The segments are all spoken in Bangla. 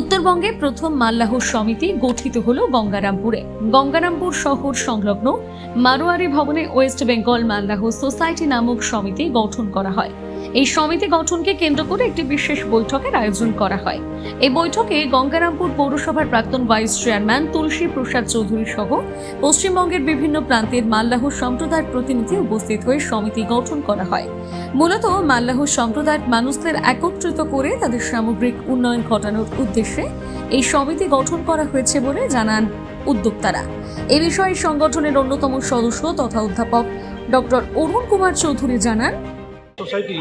উত্তরবঙ্গে প্রথম মাল্লাহ সমিতি গঠিত হল গঙ্গারামপুরে। গঙ্গারামপুর শহর সংলগ্ন মারোয়ারি ভবনে ওয়েস্ট বেঙ্গল মাল্লাহ সোসাইটি নামক সমিতি গঠন করা হয়। এই সমিতি গঠনকে কেন্দ্র করে একটি বিশেষ বৈঠকের আয়োজন করা হয়। এই বৈঠকে গঙ্গারামপুর পৌরসভার প্রাক্তন ভাইস চেয়ারম্যান তুলসী প্রসাদ চৌধুরী সহ পশ্চিমবঙ্গের বিভিন্ন প্রান্তের মাল্লাহ সম্প্রদায়ের প্রতিনিধি উপস্থিত হয়ে সমিতি গঠন করা হয়। মূলত মাল্লাহ সম্প্রদায়ের মানুষদের একত্রিত করে তাদের সামগ্রিক উন্নয়ন ঘটানোর উদ্দেশ্যে এই সমিতি গঠন করা হয়েছে বলে জানান উদ্যোক্তারা। এ বিষয়ে সংগঠনের অন্যতম সদস্য তথা অধ্যাপক ডক্টর অরুণ কুমার চৌধুরী জানান সোসাইটি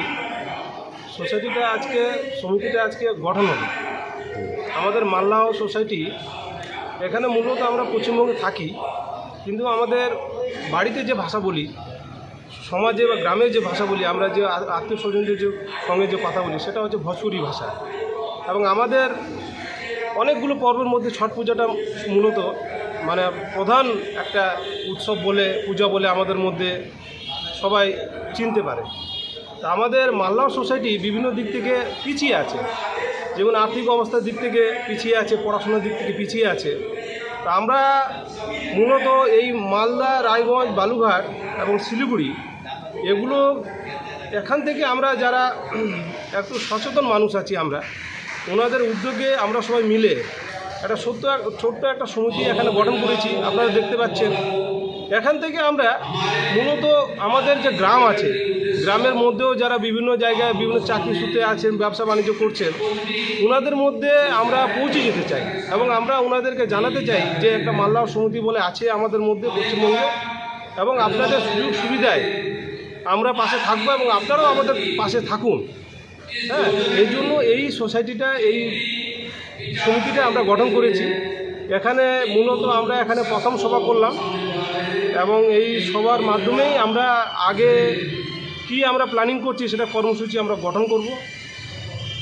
সোসাইটিটা আজকে, সমিতিটা আজকে গঠন হলো আমাদের মাল্লাহ সোসাইটি এখানে মূলত আমরা পশ্চিমবঙ্গে থাকি, কিন্তু আমাদের বাড়িতে যে ভাষা বলি, সমাজে বা গ্রামে যে ভাষা বলি, আমরা যে আত্মীয় স্বজনদের যে, সঙ্গে যে কথা বলি, সেটা হচ্ছে ভোজপুরি ভাষা। এবং আমাদের অনেকগুলো পর্বের মধ্যে ছট পূজাটা মূলত মানে প্রধান একটা উৎসব বলে, পূজা বলে আমাদের মধ্যে সবাই চিনতে পারে। তা আমাদের মাল্লা সোসাইটি বিভিন্ন দিক থেকে পিছিয়ে আছে। যেমন আর্থিক অবস্থার দিক থেকে পিছিয়ে আছে, পড়াশোনার দিক থেকে পিছিয়ে আছে। তা আমরা মূলত এই মালদা, রায়গঞ্জ বালুঘাট এবং শিলিগুড়ি এগুলো এখান থেকে আমরা যারা একটু সচেতন মানুষ আছি আমরা, ওনাদের উদ্যোগে আমরা সবাই মিলে একটা সত্য ছোট্ট একটা সমিতি এখানে গঠন করেছি। আপনারা দেখতে পাচ্ছেন এখান থেকে আমরা মূলত আমাদের যে গ্রাম আছে, গ্রামের মধ্যেও যারা বিভিন্ন জায়গায় বিভিন্ন চাকরি সূত্রে আছেন, ব্যবসা বাণিজ্য করছেন ওনাদের মধ্যে আমরা পৌঁছে যেতে চাই এবং আমরা ওনাদেরকে জানাতে চাই যে একটা মাল্লা সমিতি বলে আছে আমাদের মধ্যে পশ্চিমবঙ্গে এবং আপনাদের সুযোগ সুবিধায় আমরা পাশে থাকব এবং আপনারাও আমাদের পাশে থাকুন। হ্যাঁ এই জন্য এই সোসাইটিটা এই সমিতিটা আমরা গঠন করেছি। এখানে মূলত আমরা এখানে প্রথম সভা করলাম এবং এই সভার মাধ্যমেই আমরা আগে কি আমরা প্ল্যানিং করছি সেটা কর্মসূচি আমরা গঠন করব,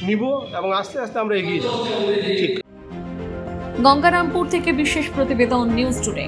নিব এবং আস্তে আস্তে আমরা এগিয়ে যাব। ঠিক। গঙ্গারামপুর থেকে বিশেষ প্রতিবেদন নিউজ টুডে।